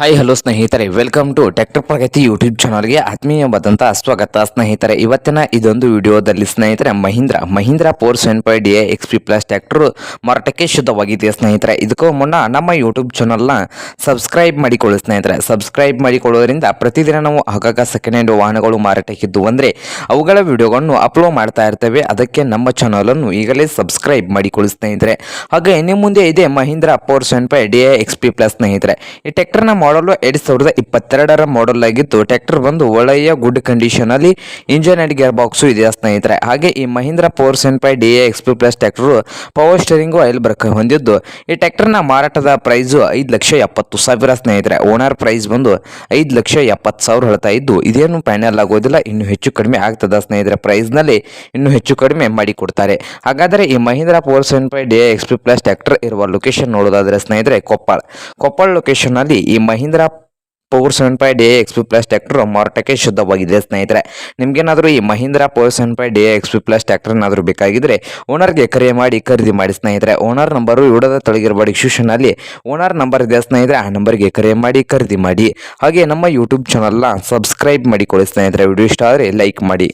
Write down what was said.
Hi hello ಸ್ನೇಹಿತರೆ. Welcome to tractor Pragati YouTube ಚಾನಲ್ಗೆ ಆತ್ಮೀಯವಾದಂಥ ಸ್ವಾಗತ. ಸ್ನೇಹಿತರೆ, ಇವತ್ತಿನ ಇದೊಂದು ವಿಡಿಯೋದಲ್ಲಿ ಸ್ನೇಹಿತರೆ, Mahindra Mahindra four seven five D X P plus tractor ಮಾರಾಟಕ್ಕೆ ಶುದ್ಧವಾಗಿದೆ ಸ್ನೇಹಿತರೆ. ಇದಕ್ಕೂ ಮುನ್ನ ನಮ್ಮ ಯೂಟ್ಯೂಬ್ ಚಾನಲ್ನ ಸಬ್ಸ್ಕ್ರೈಬ್ ಮಾಡಿಕೊಳ್ಳಿ ಸ್ನೇಹಿತರೆ. ಸಬ್ಸ್ಕ್ರೈಬ್ ಮಾಡಿಕೊಳ್ಳೋದ್ರಿಂದ ಪ್ರತಿದಿನ ನಾವು ಆಗಾಗ ಸೆಕೆಂಡ್ ಹ್ಯಾಂಡ್ ವಾಹನಗಳು ಮಾರಾಟಕ್ಕಿದ್ದು ಅಂದರೆ ಅವುಗಳ ವಿಡಿಯೋಗಳನ್ನು ಅಪ್ಲೋಡ್ ಮಾಡ್ತಾ ಇರ್ತೇವೆ. ಅದಕ್ಕೆ ನಮ್ಮ ಚಾನಲನ್ನು ಈಗಲೇ ಸಬ್ಸ್ಕ್ರೈಬ್ ಮಾಡಿಕೊಳ್ಳಿ ಸ್ನೇಹಿತರೆ. ಹಾಗೆ ಇನ್ನು ಮುಂದೆ ಇದೆ Mahindra four seven five D X P plus ಸ್ನೇಹಿತರೆ. ಈ ಟ್ರ್ಯಾಕ್ಟರ್ನ ಮಾಡಲು ಎರಡ್ ಸಾವಿರದ ಇಪ್ಪತ್ತೆರಡರ ಮಾಡೆಲ್ ಆಗಿತ್ತು. ಟ್ರ್ಯಾಕ್ಟರ್ ಬಂದು ಒಳ್ಳೆಯ ಗುಡ್ ಕಂಡೀಷನ್ ಅಲ್ಲಿ ಇಂಜಿನ್ ಅಂಡ್ ಗೇರ್ ಬಾಕ್ಸು ಇದೆ ಸ್ನೇಹಿತರೆ. ಹಾಗೆ ಈ Mahindra four seven five D X plus tractor power steering oil brake ಹೊಂದಿದ್ದು. ಈ ಟ್ರ್ಯಾಕ್ಟರ್ನ ಮಾರಾಟದ ಪ್ರೈಸು ಐದು ಲಕ್ಷ ಎಪ್ಪತ್ತು ಸಾವಿರ ಸ್ನೇಹಿತರೆ. ಓನರ್ ಪ್ರೈಸ್ ಬಂದು ಐದು ಲಕ್ಷ ಎಪ್ಪತ್ತು ಸಾವಿರ ಹೇಳ್ತಾ ಇದ್ದು, ಇದೇನು ಫೈನಲ್ ಆಗೋದಿಲ್ಲ, ಇನ್ನು ಹೆಚ್ಚು ಕಡಿಮೆ ಆಗ್ತದ ಸ್ನೇಹಿತರೆ. ಪ್ರೈಸ್ನಲ್ಲಿ ಇನ್ನು ಹೆಚ್ಚು ಕಡಿಮೆ ಮಾಡಿ ಕೊಡ್ತಾರೆ. ಹಾಗಾದರೆ ಈ Mahindra four seven five D X plus tractor ಇರುವ ಲೊಕೇಶನ್ ನೋಡೋದಾದರೆ ಸ್ನೇಹಿತರೆ, ಕೊಪ್ಪಳ. ಕೊಪ್ಪಳ ಲೊಕೇಶನ್ ಅಲ್ಲಿ ಈ Mahindra power seven five D X P plus tractor ಮಾರಾಟಕ್ಕೆ ಶುದ್ಧವಾಗಿದೆ. ಸ್ನೇಹಿತರೆ, ನಿಮ್ಗೇನಾದರೂ ಈ Mahindra power seven five D X P plus ಟ್ಯಾಕ್ಟರ್ನಾದರೂ ಬೇಕಾಗಿದ್ದರೆ ಓನರ್ಗೆ ಕರೆ ಮಾಡಿ, ಖರೀದಿ ಮಾಡಿ ಸ್ನೇಹಿತರೆ. ಓನರ್ ನಂಬರು ವಿಡೋದ ತೊಳಗಿರುವ ಡಿಸ್ಕ್ರಿಪ್ಷನ್ ಅಲ್ಲಿ ಓನರ್ ನಂಬರ್ ಇದೆ ಸ್ನೇಹಿತರೆ. ಆ ನಂಬರ್ಗೆ ಕರೆ ಮಾಡಿ, ಖರೀದಿ ಮಾಡಿ. ಹಾಗೆ ನಮ್ಮ ಯೂಟ್ಯೂಬ್ ಚಾನಲ್ನ ಸಬ್ಸ್ಕ್ರೈಬ್ ಮಾಡಿಕೊಳ್ಳಿ ಸ್ನೇಹಿತರೆ. ವಿಡಿಯೋ ಇಷ್ಟ ಆದರೆ ಲೈಕ್ ಮಾಡಿ.